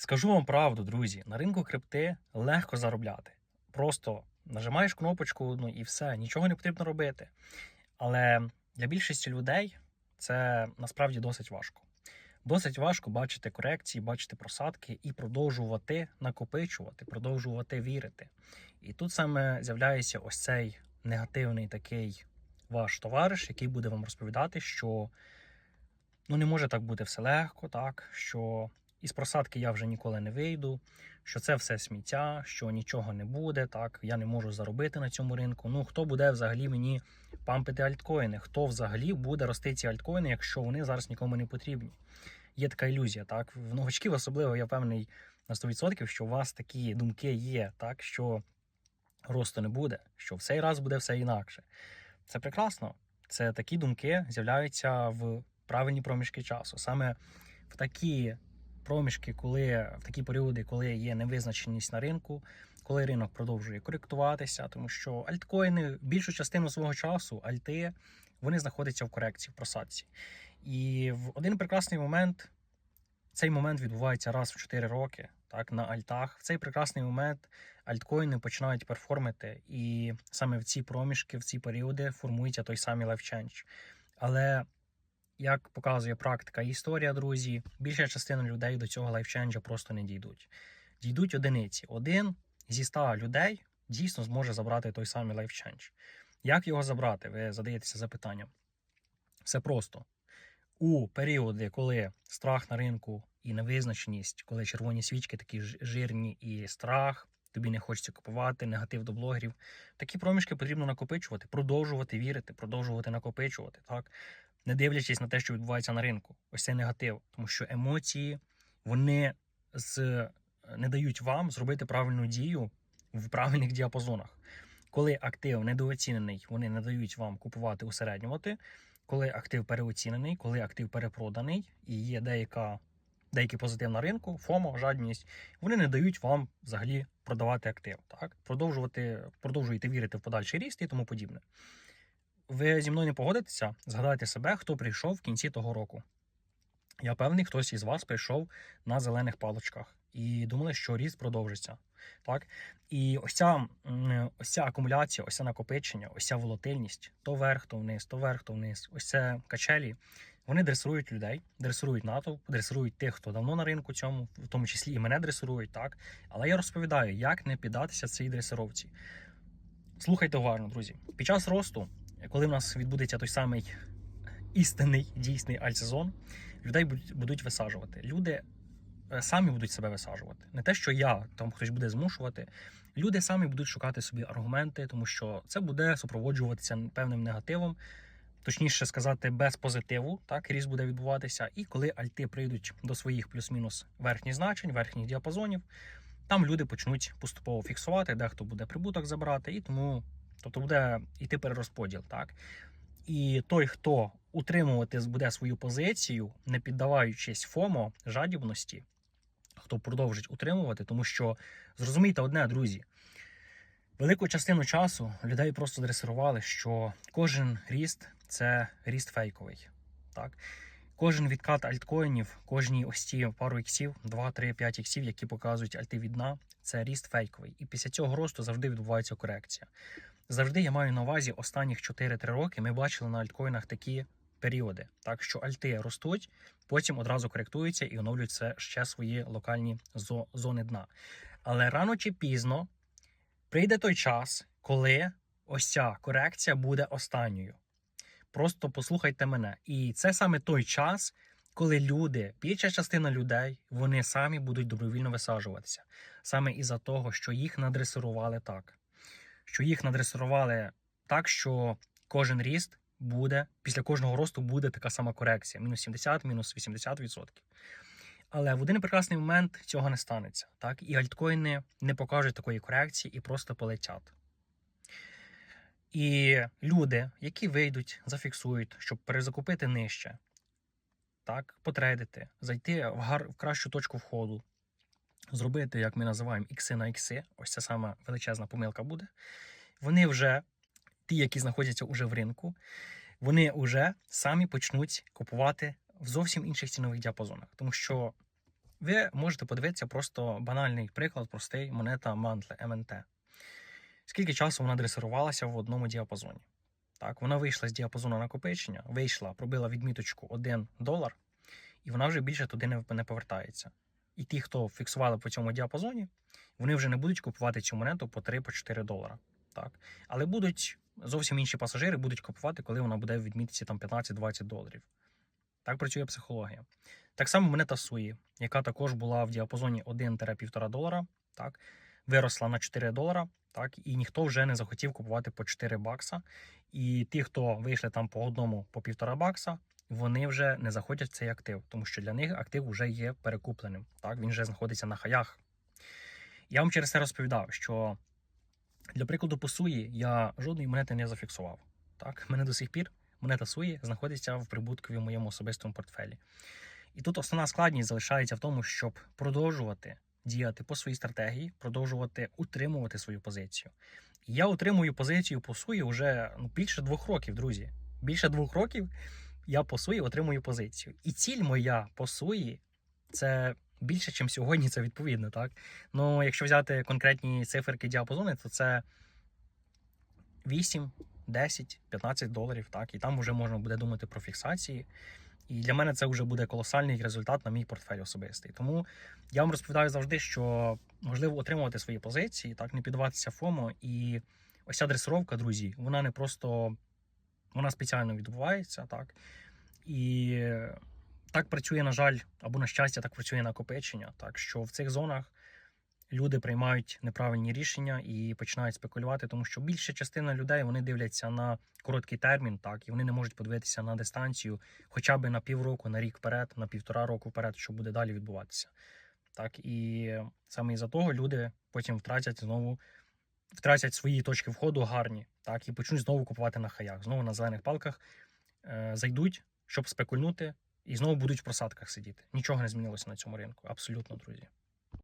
Скажу вам правду, друзі, на ринку крипти легко заробляти. Просто нажимаєш кнопочку одну і все, нічого не потрібно робити. Але для більшості людей це насправді досить важко. Досить важко бачити корекції, бачити просадки і продовжувати накопичувати, продовжувати вірити. І тут саме з'являється ось цей негативний такий ваш товариш, який буде вам розповідати, що ну не може так бути все легко, так що із просадки я вже ніколи не вийду, що це все сміття, що нічого не буде, так я не можу заробити на цьому ринку. Ну хто буде взагалі мені пампити альткоїни? Хто взагалі буде рости ці альткоїни, якщо вони зараз нікому не потрібні? Є така ілюзія, так в новачків особливо я певний на 100%, що у вас такі думки є, так що росту не буде, що в цей раз буде все інакше. Це прекрасно. Це такі думки з'являються в правильні проміжки часу. Саме в такі проміжки, коли в такі періоди, коли є невизначеність на ринку, коли ринок продовжує коректуватися, тому що альткоїни більшу частину свого часу, альти, вони знаходяться в корекції, в просадці. І в один прекрасний момент цей момент відбувається раз в 4 роки, так, на альтах. В цей прекрасний момент альткоїни починають перформити, і саме в ці проміжки, в ці періоди формується той самий лайфченч. Але як показує практика і історія, друзі, більша частина людей до цього лайфченджа просто не дійдуть. Дійдуть одиниці. Один зі ста людей дійсно зможе забрати той самий лайфчендж. Як його забрати? Ви задаєтеся запитанням. Все просто. У періоди, коли страх на ринку і невизначеність, коли червоні свічки такі жирні і страх, тобі не хочеться купувати, негатив до блогерів. Такі проміжки потрібно накопичувати, продовжувати вірити, продовжувати накопичувати, так? Не дивлячись на те, що відбувається на ринку. Ось цей негатив. Тому що емоції вони з... не дають вам зробити правильну дію в правильних діапазонах. Коли актив недооцінений, вони не дають вам купувати, усереднювати. Коли актив переоцінений, коли актив перепроданий і є деяка, деякий позитив на ринку, ФОМО, жадність, вони не дають вам взагалі продавати актив. Так? Продовжувати, продовжуєте вірити в подальший ріст і тому подібне. Ви зі мною не погодитеся? Згадайте себе, хто прийшов в кінці того року. Я певний, хтось із вас прийшов на зелених палочках і думали, що ріст продовжиться. Так? І ось ця, ось ця акумуляція, ось це накопичення, ось ця волатильність, то вверх, то вниз, то вверх, то вниз. Ось це качелі. Вони дресирують людей, дресирують натовп, дресирують тих, хто давно на ринку цьому, в тому числі і мене дресирують, так. Але я розповідаю, як не піддатися цій дресировці. Слухайте уважно, друзі. Під час росту, коли в нас відбудеться той самий істинний дійсний альтсезон, людей будуть- висаджувати. Люди е, самі будуть себе висаджувати. Не те, що я там хтось буде змушувати. Люди самі будуть шукати собі аргументи, тому що це буде супроводжуватися певним негативом, точніше сказати, без позитиву. Так ріст буде відбуватися. І коли альти прийдуть до своїх плюс-мінус верхніх значень, верхніх діапазонів, там люди почнуть поступово фіксувати, дехто буде прибуток забирати, і тому тобто буде йти перерозподіл. Так і той, хто утримувати буде свою позицію, не піддаваючись ФОМО жадібності, хто продовжить утримувати, тому що зрозумійте одне, друзі. Велику частину часу людей просто дресирували, що кожен ріст це ріст фейковий. Так? Кожен відкат альткоїнів, кожні ось ці пару іксів, 2, 3, 5 іксів, які показують альти від дна, це ріст фейковий. І після цього росту завжди відбувається корекція. Завжди я маю на увазі останніх 4-3 роки ми бачили на альткоїнах такі періоди. Так що альти ростуть, потім одразу коректуються і оновлюють це ще свої локальні зо- зони дна. Але рано чи пізно прийде той час, коли ось ця корекція буде останньою. Просто послухайте мене. І це саме той час, коли люди, більша частина людей, вони самі будуть добровільно висаджуватися. Саме із-за того, що їх надресирували так. Що їх надресирували так, що кожен ріст буде, після кожного росту буде така сама корекція: мінус 70, мінус 80%. Але в один прекрасний момент цього не станеться. Так? І альткоїни не покажуть такої корекції і просто полетять. І люди, які вийдуть, зафіксують, щоб перезакупити нижче, так, потрейдити, зайти в, гар... в кращу точку входу, зробити, як ми називаємо, ікси на ікси, ось це сама величезна помилка буде. Вони вже, ті, які знаходяться уже в ринку, вони вже самі почнуть купувати в зовсім інших цінових діапазонах. Тому що Ви можете подивитися просто банальний приклад, простий монета Мантле МНТ. Скільки часу вона дресирувалася в одному діапазоні? Так, вона вийшла з діапазону накопичення, вийшла, пробила відміточку 1 долар, і вона вже більше туди не повертається. І ті, хто фіксували по цьому діапазоні, вони вже не будуть купувати цю монету по 3-4 долара. Так? Але будуть зовсім інші пасажири будуть купувати, коли вона буде в відмітці 15-20 доларів. Так працює психологія. Так само монета Суї, яка також була в діапазоні 1-1,5 долара, так, виросла на 4 долара, так, і ніхто вже не захотів купувати по 4 бакса. І ті, хто вийшли там по одному по півтора бакса, вони вже не заходять в цей актив, тому що для них актив вже є перекупленим. Так, він вже знаходиться на хаях. Я вам через це розповідав, що для прикладу по суї я жодної монети не зафіксував. Так, мене до сих пір монета суї знаходиться в прибуткові в моєму особистому портфелі. І тут основна складність залишається в тому, щоб продовжувати діяти по своїй стратегії, продовжувати утримувати свою позицію. І я утримую позицію по суї вже ну, більше двох років, друзі. Більше двох років я по суї отримую позицію. І ціль моя по суї це більше, ніж сьогодні, це відповідно, так? Ну, якщо взяти конкретні циферки діапазони, то це 8, 10, 15 доларів, так, і там вже можна буде думати про фіксації. І для мене це вже буде колосальний результат на мій портфель особистий. Тому я вам розповідаю завжди, що можливо отримувати свої позиції, так, не піддаватися ФОМО. І ось ця дресировка, друзі, вона не просто вона спеціально відбувається, так. І так працює, на жаль, або на щастя, так працює накопичення. Так що в цих зонах люди приймають неправильні рішення і починають спекулювати, тому що більша частина людей вони дивляться на короткий термін, так і вони не можуть подивитися на дистанцію, хоча б на півроку, на рік вперед, на півтора року вперед, що буде далі відбуватися. Так і саме із-за того люди потім втратять знову. Втратять свої точки входу гарні, так і почнуть знову купувати на хаях, знову на зелених палках е, зайдуть, щоб спекульнути, і знову будуть в просадках сидіти. Нічого не змінилося на цьому ринку. Абсолютно, друзі.